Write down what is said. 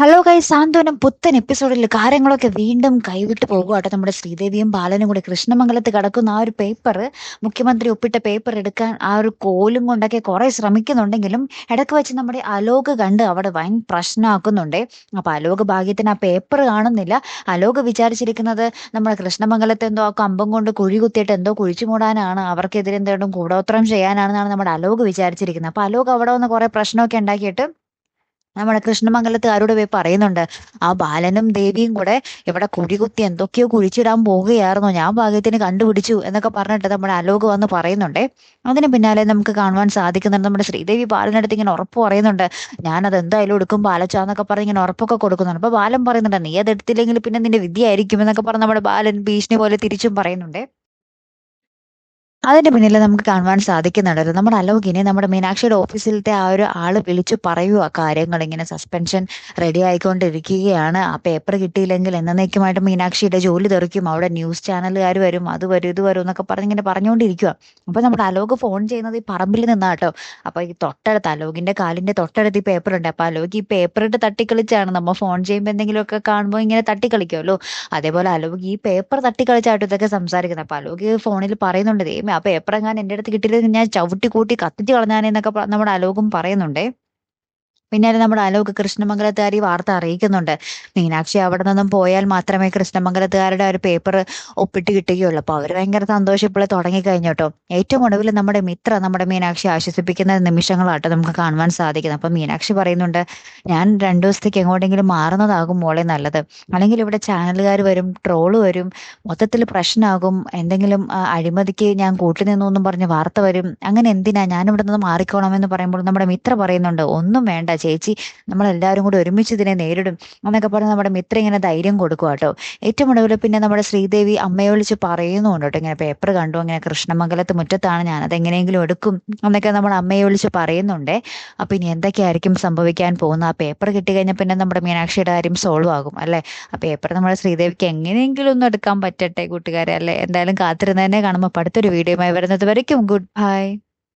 Hello കൈ സാന്ത്വനം പുത്തൻ എപ്പിസോഡിൽ കാര്യങ്ങളൊക്കെ വീണ്ടും കൈവിട്ട് പോകുകട്ടെ നമ്മുടെ ശ്രീദേവിയും ബാലനും കൂടി കൃഷ്ണമംഗലത്ത് കിടക്കുന്ന ആ ഒരു പേപ്പർ മുഖ്യമന്ത്രി ഒപ്പിട്ട പേപ്പർ എടുക്കാൻ ആ ഒരു കോലും കൊണ്ടൊക്കെ കുറെ ശ്രമിക്കുന്നുണ്ടെങ്കിലും ഇടയ്ക്ക് വെച്ച് നമ്മുടെ അലോക് കണ്ട് അവിടെ വൻ പ്രശ്നമാക്കുന്നുണ്ട് അപ്പൊ അലോക് ഭാഗ്യത്തിന് ആ പേപ്പർ കാണുന്നില്ല. അലോക് വിചാരിച്ചിരിക്കുന്നത് നമ്മുടെ കൃഷ്ണമംഗലത്ത് എന്തോ ആ കമ്പം കൊണ്ട് കുഴി കുത്തിയിട്ട് എന്തോ കുഴിച്ചു മൂടാനാണ് അവർക്കെതിരെ എന്തെങ്കിലും കൂടോത്രം ചെയ്യാനാണെന്നാണ് നമ്മുടെ അലോക് വിചാരിച്ചിരിക്കുന്നത്. അപ്പൊ അലോക് അവിടെ വന്ന് കുറെ പ്രശ്നമൊക്കെ ഉണ്ടാക്കിയിട്ട് നമ്മുടെ കൃഷ്ണമംഗലത്തുകാരോട് പോയി പറയുന്നുണ്ട് ആ ബാലനും ദേവിയും കൂടെ ഇവിടെ കുഴി കുത്തി എന്തൊക്കെയോ കുഴിച്ചിടാൻ പോവുകയായിരുന്നു. ഞാൻ ഭാഗ്യത്തിന് കണ്ടുപിടിച്ചു എന്നൊക്കെ പറഞ്ഞിട്ട് നമ്മുടെ അലോക് വന്ന് പറയുന്നുണ്ട്. അതിന് പിന്നാലെ നമുക്ക് കാണുവാൻ സാധിക്കുന്നുണ്ട് നമ്മുടെ ശ്രീദേവി ബാലനടുത്ത് ഇങ്ങനെ ഉറപ്പ് പറയുന്നുണ്ട്. ഞാനത് എന്തായാലും എടുക്കും ബാലച്ചാന്നൊക്കെ പറഞ്ഞ് ഇങ്ങനെ ഉറപ്പൊക്കെ കൊടുക്കുന്നുണ്ട്. അപ്പൊ ബാലൻ പറയുന്നുണ്ട് നീ അത് എടുത്തില്ലെങ്കിൽ പിന്നെ നിന്റെ വിദ്യ ആയിരിക്കും എന്നൊക്കെ പറഞ്ഞ് നമ്മുടെ ബാലൻ ഭീഷണി പോലെ തിരിച്ചും പറയുന്നുണ്ട്. അതിന്റെ പിന്നിൽ നമുക്ക് കാണുവാൻ സാധിക്കുന്നുണ്ടല്ലോ നമ്മുടെ അലോകിനെ നമ്മുടെ മീനാക്ഷിയുടെ ഓഫീസിലത്തെ ആ ഒരു ആൾ വിളിച്ചു പറയുക കാര്യങ്ങൾ ഇങ്ങനെ സസ്പെൻഷൻ റെഡി ആയിക്കൊണ്ടിരിക്കുകയാണ്. ആ പേപ്പർ കിട്ടിയില്ലെങ്കിൽ എന്നേക്കുമായിട്ട് മീനാക്ഷിയുടെ ജോലി തെറിക്കും. അവിടെ ന്യൂസ് ചാനലുകാർ വരും അത് വരും ഇത് വരും എന്നൊക്കെ പറഞ്ഞ് ഇങ്ങനെ പറഞ്ഞുകൊണ്ടിരിക്കുക അപ്പൊ നമ്മുടെ അലോക് ഫോൺ ചെയ്യുന്നത് ഈ പറമ്പിൽ നിന്നാട്ടോ അപ്പൊ ഈ തൊട്ടടുത്ത് അലോകിന്റെ കാലിന്റെ തൊട്ടടുത്ത് ഈ പേപ്പർ ഉണ്ട്. അപ്പൊ അലോക് ഈ പേപ്പർ ഇട്ട് തട്ടിക്കളിച്ചാണ്. നമ്മൾ ഫോൺ ചെയ്യുമ്പോൾ എന്തെങ്കിലുമൊക്കെ കാണുമ്പോൾ ഇങ്ങനെ തട്ടിക്കളിക്കുമല്ലോ അതേപോലെ അലോക് ഈ പേപ്പർ തട്ടിക്കളിച്ചായിട്ട് ഇതൊക്കെ സംസാരിക്കുന്നത് അപ്പൊ അലോക് ഫോണിൽ പറയുന്നുണ്ട് ദൈവമേ ആ എന്റെ എന്റെ അടുത്ത് കിട്ടിയില്ലെങ്കിൽ ഞാൻ ചവിട്ടി കൂട്ടി കത്തിച്ച് കളഞ്ഞാനേന്നൊക്കെ നമ്മുടെ അലോകും പറയുന്നുണ്ടേ. പിന്നാലെ നമ്മുടെ അലോക് കൃഷ്ണമംഗലത്തുകാർ ഈ വാർത്ത അറിയിക്കുന്നുണ്ട്. മീനാക്ഷി അവിടെ നിന്നും പോയാൽ മാത്രമേ കൃഷ്ണമംഗലത്തുകാരുടെ ഒരു പേപ്പർ ഒപ്പിട്ട് കിട്ടുകയുള്ളൂ. അപ്പോൾ അവർ ഭയങ്കര സന്തോഷം ഇപ്പോഴേ തുടങ്ങിക്കഴിഞ്ഞു കേട്ടോ. ഏറ്റവും ഒടുവിൽ നമ്മുടെ മിത്ര നമ്മുടെ മീനാക്ഷി ആശ്വസിപ്പിക്കുന്ന നിമിഷങ്ങളാട്ടോ നമുക്ക് കാണുവാൻ സാധിക്കുന്നത്. അപ്പൊ മീനാക്ഷി പറയുന്നുണ്ട് ഞാൻ രണ്ടു ദിവസത്തേക്ക് എങ്ങോട്ടെങ്കിലും മാറുന്നതാകും മോളെ നല്ലത്. അല്ലെങ്കിൽ ഇവിടെ ചാനലുകാർ വരും ട്രോൾ വരും മൊത്തത്തിൽ പ്രശ്നമാകും എന്തെങ്കിലും അഴിമതിക്ക് ഞാൻ കൂട്ടുനിന്നു എന്നും പറഞ്ഞ് വാർത്ത വരും. അങ്ങനെ എന്തിനാ ഞാൻ ഇവിടെ നിന്ന് മാറിക്കോണമെന്ന് പറയുമ്പോൾ നമ്മുടെ മിത്ര പറയുന്നുണ്ട് ഒന്നും വേണ്ട ചേച്ചി നമ്മളെല്ലാവരും കൂടി ഒരുമിച്ച് ഇതിനെ നേരിടും എന്നൊക്കെ പറഞ്ഞ് നമ്മുടെ മിത്ര ഇങ്ങനെ ധൈര്യം കൊടുക്കുക കേട്ടോ ഏറ്റവും ഒടുവിൽ പിന്നെ നമ്മുടെ ശ്രീദേവി അമ്മയെ വിളിച്ച് പറയുന്നുണ്ട് കേട്ടോ ഇങ്ങനെ പേപ്പർ കണ്ടു അങ്ങനെ കൃഷ്ണമംഗലത്ത് മുറ്റത്താണ് ഞാനത് എങ്ങനെയെങ്കിലും എടുക്കും എന്നൊക്കെ നമ്മൾ അമ്മയെ വിളിച്ച് പറയുന്നുണ്ട്. അപ്പൊ ഇനി എന്തൊക്കെയായിരിക്കും സംഭവിക്കാൻ പോകുന്നത്? ആ പേപ്പർ കിട്ടിക്കഴിഞ്ഞാൽ പിന്നെ നമ്മുടെ മീനാക്ഷിയുടെ കാര്യം സോൾവ് ആകും അല്ലെ? ആ പേപ്പർ നമ്മുടെ ശ്രീദേവിക്ക് എങ്ങനെയെങ്കിലും ഒന്ന് എടുക്കാൻ പറ്റട്ടെ കൂട്ടുകാരെ അല്ലെ? എന്തായാലും കാത്തിരുന്നതന്നെ കാണുമ്പോൾ അടുത്തൊരു വീഡിയോയുമായി വരുന്നത് വരയ്ക്കും. Good bye